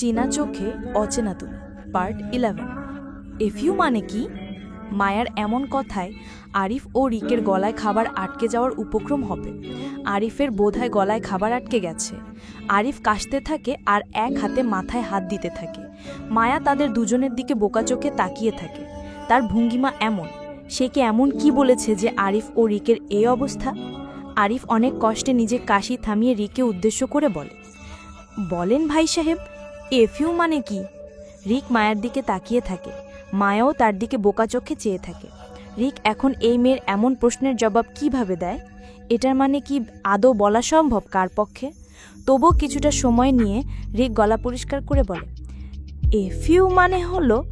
চীনা চোখে অচেনা তুমি পার্ট ইলেভেন। এফইউ মানে কি? মায়ার এমন কথায় আরিফ ও রিকের গলায় খাবার আটকে যাওয়ার উপক্রম হবে। আরিফের বোধহয় গলায় খাবার আটকে গেছে। আরিফ কাশতে থাকে আর এক হাতে মাথায় হাত দিতে থাকে। মায়া তাদের দুজনের দিকে বোকা চোখে তাকিয়ে থাকে। তার ভঙ্গিমা এমন। সে কি এমন কি বলেছে যে আরিফ ও রিকের এই অবস্থা? আরিফ অনেক কষ্টে নিজের কাশি থামিয়ে রিকে উদ্দেশ্য করে বলে। বলেন ভাই সাহেব এফইউ মানে কি? রিক মায়ের দিকে তাকিয়ে থাকে। মায়াও তার দিকে বোকা চোখে চেয়ে থাকে। রিক এখন এই মেয়ের এমন প্রশ্নের জবাব কীভাবে দেয়? এটার মানে কি আদৌ বলা সম্ভব কার পক্ষে? তবুও কিছুটা সময় নিয়ে রিক গলা পরিষ্কার করে বলে, এফইউ মানে হলো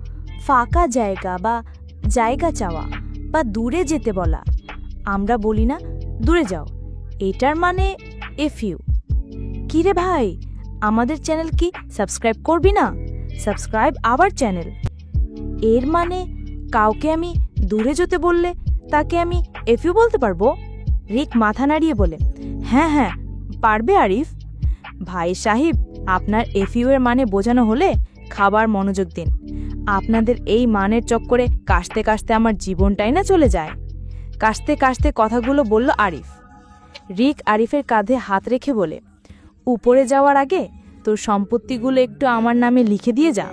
ফাঁকা জায়গা বা জায়গা চাওয়া বা দূরে যেতে বলা। আমরা বলি না দূরে যাও। এটার মানে এফইউ। কিরে ভাই আমাদের চ্যানেল কি সাবস্ক্রাইব করবি না? Subscribe our channel. এর মানে কাউকে আমি দূরে যেতে বললে তাকে আমি এফইউ বলতে পারব? রিক মাথা নাড়িয়ে বলে হ্যাঁ হ্যাঁ পারবে আরিফ। ভাই সাহিব, আপনার এফইউ এর মানে বোঝানো হলে খাবার মনোযোগ দিন। আপনাদের এই মানের চক্করে কাশতে কাশতে আমার জীবনটাই না চলে যায়। কাশতে কাশতে কথাগুলো বলল আরিফ। রিক আরিফের কাঁধে হাত রেখে বলে উপরে যাওয়ার আগে তোর সম্পত্তিগুলো একটু আমার নামে লিখে দিয়ে যা।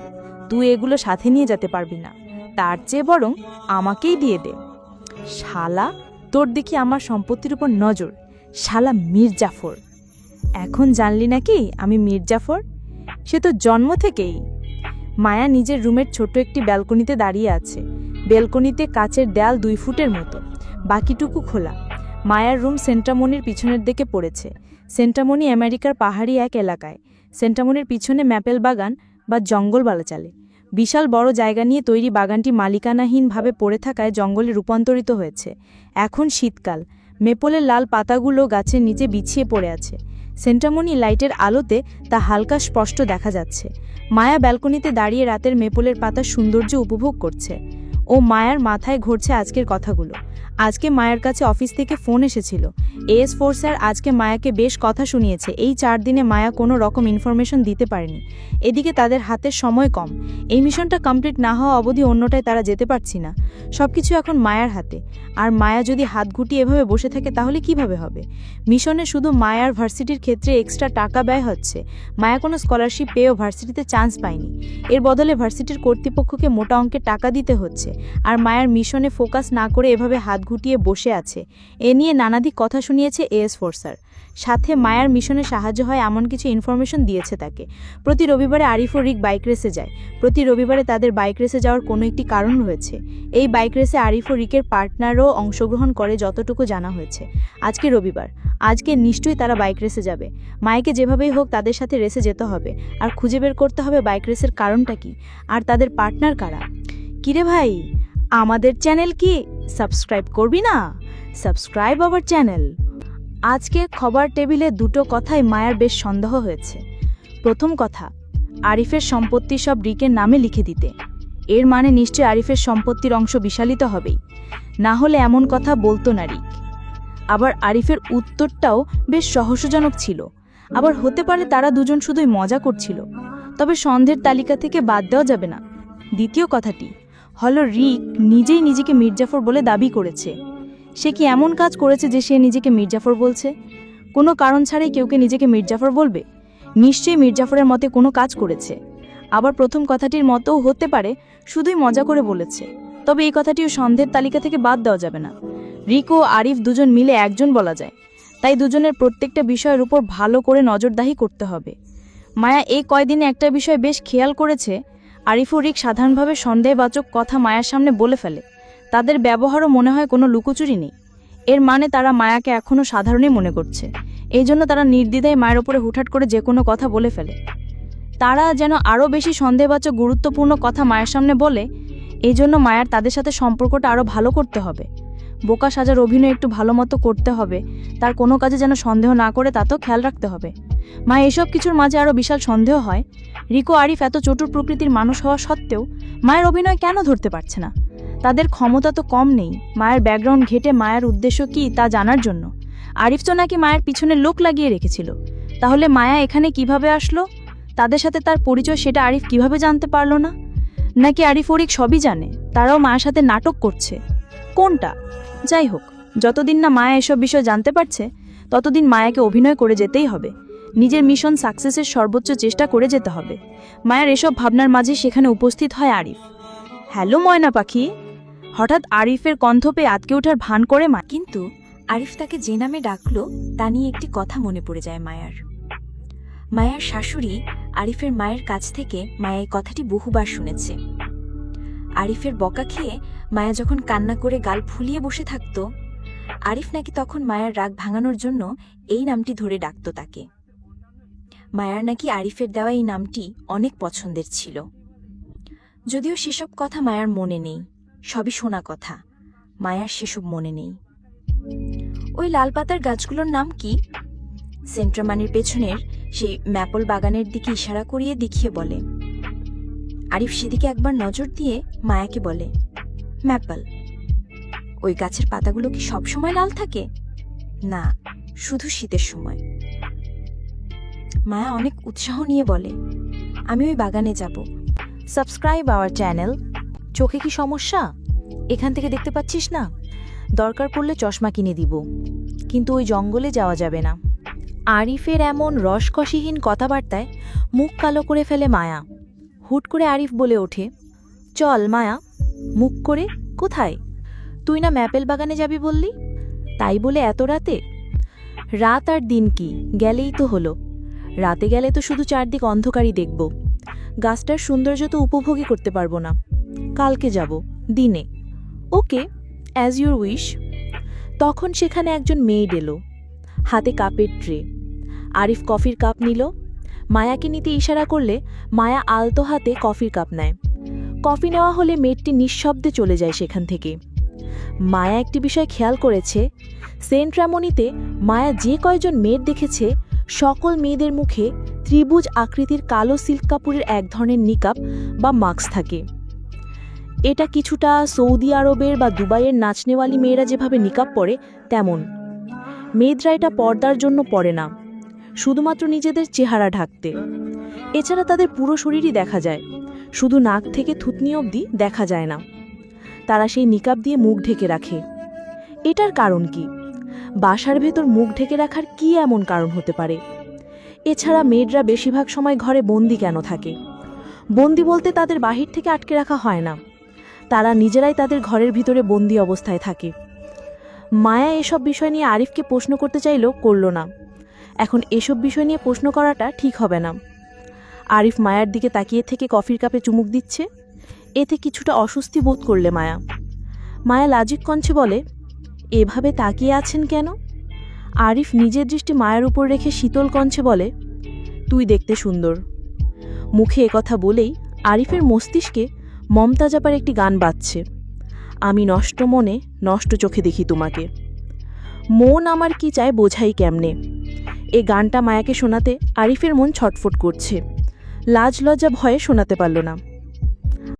তুই এগুলো সাথে নিয়ে যেতে পারবি না। তার চেয়ে বরং আমাকেই দিয়ে দে। শালা, তোর দেখি আমার সম্পত্তির উপর নজর। শালা মির্জাফর। এখন জানলি নাকি আমি মির্জাফর? সে তো জন্ম থেকেই। মায়া নিজের রুমের ছোট একটি ব্যালকনিতে দাঁড়িয়ে আছে। ব্যালকনিতে কাচের দেয়াল দুই ফুটের মতো। বাকিটুকু খোলা। মায়ার রুম সেন্টামনির পিছনের দিকে পড়েছে। সেন্টামনি আমেরিকার পাহাড়ি এক এলাকায়। সেন্টামনির পিছনে ম্যাপেল বাগান বা জঙ্গল বলা চলে বিশাল বড় জায়গা নিয়ে তৈরি বাগানটি মালিকানাহীনভাবে পড়ে থাকায় জঙ্গলে রূপান্তরিত হয়েছে। এখন শীতকাল। মেপলের লাল পাতাগুলো গাছের নিচে বিছিয়ে পড়ে আছে। সেন্টামনি লাইটের আলোতে তা হালকা স্পষ্ট দেখা যাচ্ছে। মায়া ব্যালকনিতে দাঁড়িয়ে রাতের মেপলের পাতার সৌন্দর্য উপভোগ করছে। ও মায়ার মাথায় ঘুরছে আজকের কথাগুলো। আজকে মায়ের কাছে অফিস থেকে ফোন এসেছিল। এস ফোর স্যার আজকে মায়াকে বেশ কথা শুনিয়েছে। এই চার দিনে মায়া কোনো রকম ইনফরমেশন দিতে পারেনি। এদিকে তাদের হাতের সময় কম। এই মিশনটা কমপ্লিট না হওয়া অবধি অন্যটায় তারা যেতে পারছি না। সব কিছু এখন মায়ার হাতে। আর মায়া যদি হাত গুটিয়ে এভাবে বসে থাকে তাহলে কীভাবে হবে? মিশনে শুধু মায়ার ভার্সিটির ক্ষেত্রে এক্সট্রা টাকা ব্যয় হচ্ছে। মায়া কোনো স্কলারশিপ পেয়েও ভার্সিটিতে চান্স পায়নি। এর বদলে ভার্সিটির কর্তৃপক্ষকে মোটা অঙ্কের টাকা দিতে হচ্ছে। আর মায়ার মিশনে ফোকাস না করে এভাবে হাত ঘুটিয়ে বসে আছে। এ নিয়ে নানাদিক কথা শুনিয়েছে এএস ফোর্সার সাথে মায়ার মিশনে সাহায্য হয় এমন কিছু ইনফরমেশন দিয়েছে তাকে। প্রতি রবিবারে আরিফ ও রিক বাইক রেসে যায়। প্রতি রবিবারে তাদের বাইক রেসে যাওয়ার কোনো একটি কারণ রয়েছে। এই বাইক রেসে আরিফ ও রিকের পার্টনারও অংশগ্রহণ করে যতটুকু জানা হয়েছে। আজকে রবিবার। আজকে নিশ্চয়ই তারা বাইক রেসে যাবে। মাইকে যেভাবেই হোক তাদের সাথে রেসে যেতে হবে। আর খুঁজে বের করতে হবে বাইক রেসের কারণটা কি? আর তাদের পার্টনার কারা? কিরে ভাই? আমাদের চ্যানেল কি? সাবস্ক্রাইব করবি না? Subscribe our channel. আজকে খবর টেবিলে দুটো কথাই মায়ার বেশ সন্দেহ হয়েছে। প্রথম কথা, আরিফের সম্পত্তি সব রিকের নামে লিখে দিতে। এর মানে নিশ্চয় আরিফের সম্পত্তির অংশ বিশালিত হবেই। না হলে এমন কথা বলতো না রিক। আবার আরিফের উত্তরটাও বেশ রহস্যজনক ছিল। আবার হতে পারে তারা দুজন শুধুই মজা করছিল। তবে সন্ধ্যের তালিকা থেকে বাদ দেওয়া যাবে না। দ্বিতীয় কথাটি হল রিক নিজেই নিজেকে মির্জাফর বলে দাবি করেছে। সে কি এমন কাজ করেছে যে সে নিজেকে মির্জাফর বলছে? কোনো কারণ ছাড়াই কেউকে নিজেকে মির্জাফর বলবে? নিশ্চয়ই মির্জাফরের মতে কোনো কাজ করেছে। আবার প্রথম কথাটির মতোও হতে পারে, শুধুই মজা করে বলেছে। তবে এই কথাটিও সন্দেহের তালিকা থেকে বাদ দেওয়া যাবে না। রিক ও আরিফ দুজন মিলে একজন বলা যায়। তাই দুজনের প্রত্যেকটা বিষয়ের উপর ভালো করে নজরদাহি করতে হবে। মায়া এই কয়দিনে একটা বিষয় বেশ খেয়াল করেছে আরিফ রিক সাধারণভাবে সন্দেহবাচক কথা মায়ার সামনে বলে ফেলে। তাদের ব্যবহারও মনে হয় কোনো লুকোচুরি নেই। এর মানে তারা মায়াকে এখনও সাধারণই মনে করছে। এই জন্য তারা নির্দ্বিধায় মায়ের ওপরে হুটহাট করে যে কোনো কথা বলে ফেলে। তারা যেন আরও বেশি সন্দেহবাচক, গুরুত্বপূর্ণ কথা মায়ের সামনে বলে এই জন্য মায়ার তাদের সাথে সম্পর্কটা আরও ভালো করতে হবে। বোকা সাজার অভিনয় একটু ভালো মতো করতে হবে। তার কোনো কাজে যেন সন্দেহ না করে তাতেও খেয়াল রাখতে হবে। মা, এসব কিছুর মাঝে আরও বিশাল সন্দেহ হয়। রিকো, আরিফ এত চটুর প্রকৃতির মানুষ হওয়া সত্ত্বেও মায়ের অভিনয় কেন ধরতে পারছে না? তাদের ক্ষমতা তো কম নেই। মায়ের ব্যাকগ্রাউন্ড ঘেটে মায়ের উদ্দেশ্য কি তা জানার জন্য। আরিফ তো নাকি মায়ের পিছনে লোক লাগিয়ে রেখেছিল। তাহলে মায়া এখানে কীভাবে আসলো? তাদের সাথে তার পরিচয় সেটা আরিফ কীভাবে জানতে পারল না? নাকি আরিফ ওরিক সবই জানে? তারাও মায়ের সাথে নাটক করছে। কোনটা? যাই হোক, যতদিন না মায়া এসব বিষয় জানতে পারছে, ততদিন মায়াকে অভিনয় করে যেতেই হবে। নিজের মিশন সাকসেসের সর্বোচ্চ চেষ্টা করে যেতে হবে। মায়ার এসব ভাবনার মাঝে সেখানে উপস্থিত হয় আরিফ। হ্যালো, ময়না পাখি। হঠাৎ আরিফের কণ্ঠ পেয়ে আতকে ওঠার ভান করে মা কিন্তু আরিফ তাকে যে নামে ডাকলো, তা নিয়ে একটি কথা মনে পড়ে যায় মায়ার। মায়ার শাশুড়ি আরিফের মায়ের কাছ থেকে মায়া এই কথাটি বহুবার শুনেছে। আরিফের বকা খেয়ে মায়া যখন কান্না করে গাল ফুলিয়ে বসে থাকত, আরিফ নাকি তখন মায়ার রাগ ভাঙানোর জন্য এই নামটি ধরে ডাকত তাকে। মায়ার নাকি আরিফের দেওয়া এই নামটি অনেক পছন্দের ছিল। যদিও সেসব কথা মায়ার মনে নেই, সবই শোনা কথা, মায়ার সেসব মনে নেই। ওই লাল পাতার গাছগুলোর নাম কি? সেন্ট্রামানির পেছনের সেই ম্যাপল বাগানের দিকে ইশারা করিয়ে দেখিয়ে বলে। আরিফ সেদিকে একবার নজর দিয়ে মায়াকে বলে, ম্যাপল, ওই গাছের পাতাগুলো কি সব সময় লাল থাকে? না, শুধু শীতের সময়। মায়া অনেক উৎসাহ নিয়ে বলে, আমি ওই বাগানে যাব। Subscribe our channel. চোখে কি সমস্যা? এখান থেকে দেখতে পাচ্ছিস না? দরকার পড়লে চশমা কিনে দিব। কিন্তু ওই জঙ্গলে যাওয়া যাবে না। আরিফের এমন রসকসিহীন কথাবার্তায় মুখ কালো করে ফেলে মায়া। হুট করে আরিফ বলে ওঠে, চল মায়া, মুখ করে কোথায়? তুই না ম্যাপেল বাগানে যাবি বললি? তাই বলে এত রাতে? রাত আর দিন কি? গেলেই তো হলো। রাতে গেলে তো শুধু চারদিক অন্ধকারই দেখব। গাছটার সৌন্দর্য তো উপভোগই করতে পারব না। কালকে যাব, দিনে। ওকে অ্যাজ ইউর উইশ তখন সেখানে একজন মেয়েড এলো। হাতে কাপের ট্রে। আরিফ কফির কাপ নিল। মায়াকে নিতে ইশারা করলে মায়া আলতো হাতে কফির কাপ নেয়। কফি নেওয়া হলে মেয়েটি নিঃশব্দে চলে যায় সেখান থেকে। মায়া একটি বিষয় খেয়াল করেছে। সেন্ট রামনিতে মায়া যে কয়জন মেয়ের দেখেছে সকল মেয়েদের মুখে ত্রিভুজ আকৃতির কালো সিল্ক কাপড়ের এক ধরনের নিকাপ বা মাস্ক থাকে। এটা কিছুটা সৌদি আরবের বা দুবাইয়ের নাচনেওয়ালি মেয়েরা যেভাবে নিকাব পরে, তেমন। মেয়েদরা এটা পর্দার জন্য পরে না, শুধুমাত্র নিজেদের চেহারা ঢাকতে। এছাড়া তাদের পুরো শরীরই দেখা যায়, শুধু নাক থেকে থুতনি অবধি দেখা যায় না। তারা সেই নিকাব দিয়ে মুখ ঢেকে রাখে। এটার কারণ কি? বাসার ভেতর মুখ ঢেকে রাখার কি এমন কারণ হতে পারে? এছাড়া মেয়েরা বেশিরভাগ সময় ঘরে বন্দি কেন থাকে? বন্দি বলতে তাদের বাহির থেকে আটকে রাখা হয় না। তারা নিজেরাই তাদের ঘরের ভিতরে বন্দি অবস্থায় থাকে। মায়া এসব বিষয় নিয়ে আরিফকে প্রশ্ন করতে চাইলেও করল না। এখন এসব বিষয় নিয়ে প্রশ্ন করাটা ঠিক হবে না। আরিফ মায়ার দিকে তাকিয়ে থেকে কফির কাপে চুমুক দিচ্ছে। এতে কিছুটা অস্বস্তি বোধ করলে মায়া। মায়া লাজিক কঞ্চে বলে এভাবে তাকিয়ে আছেন কেন? আরিফ নিজের দৃষ্টি মায়ের উপর রেখে শীতল কঞ্চে বলে, তুই দেখতে সুন্দর। মুখে একথা বলেই আরিফের মস্তিষ্কে মমতা জাপার একটি গান বাজছে। আমি নষ্ট মনে নষ্ট চোখে দেখি তোমাকে। মন আমার কি চায় বোঝাই কেমনে? এ গানটা মায়াকে শোনাতে আরিফের মন ছটফট করছে। লাজ লজ্জা ভয়ে শোনাতে পারল না।